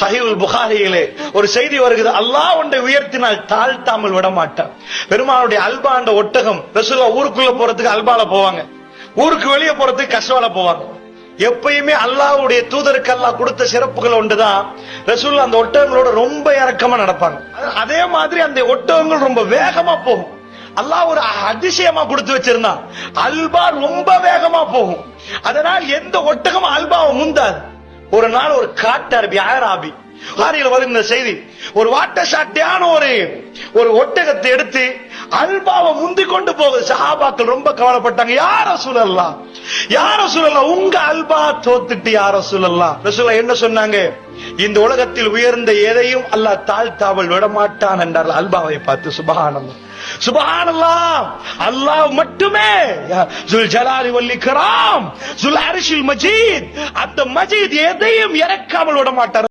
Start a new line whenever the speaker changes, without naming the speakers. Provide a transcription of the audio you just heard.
சஹிவுல் புகாரியிலே ஒரு செய்தி வருகிறது. அல்லாஹ் ஒன்றை உயர்த்தினால் தாழ்த்தாமல் விட மாட்டான் பெருமானுடைய அல்பாண்ட ஒட்டகம் ரசூலா ஊருக்குள்ள போறதுக்கு அல்பால போவாங்க. ஊருக்கு வெளியே போறதுக்கு கஷ்டவால போவாங்க. எப்பயுமே அல்லாவுடைய தூதருக்கு அல்லாஹ் கொடுத்த சிறப்புகள் ஒன்றுதான். ரசூல் அந்த ஒட்டகங்களோட ரொம்ப இறக்கமா நடப்பாங்க. அதே மாதிரி அந்த ஒட்டகங்கள் ரொம்ப வேகமா போகும். அல்லாஹ் ஒரு அதிசயமா கொடுத்து வச்சிருந்தான். அல்பா ரொம்ப வேகமா போகும். அதனால் எந்த ஒட்டகமும் அல்பாவை முந்தாது. ஒரு நாள் ஒரு காட்டரபி ஆயராபி ஆரியில் வரும் இந்த செய்தி ஒரு வாட்ட சாட்டியான ஒரு ஒரு ஒட்டகத்தை எடுத்து அல்பாவை முந்தி கொண்டு போகுது. சஹாபாக்கள் ரொம்ப கவலைப்பட்டாங்க. யார சூழல்லாம் யார சூழல்லாம் உங்க அல்பா தோத்துட்டு யார சொல்லலாம் ரசூலா என்ன சொன்னாங்க? இந்த உலகத்தில் உயர்ந்த எதையும் அல்லாஹ் தாழ்த்தாவல் விடமாட்டான் என்றார் அல்பாவை பார்த்து சுபஹானல்லாஹ். சுபஹானல்லாஹ். அல்லாஹ் மட்டுமே. ஜுல் ஜலாலி வல் இக்ராம். ஜுல் அரிஷில் மஜீத். அந்த மஜீத் எதையும் இறக்காமல் விட மாட்டார்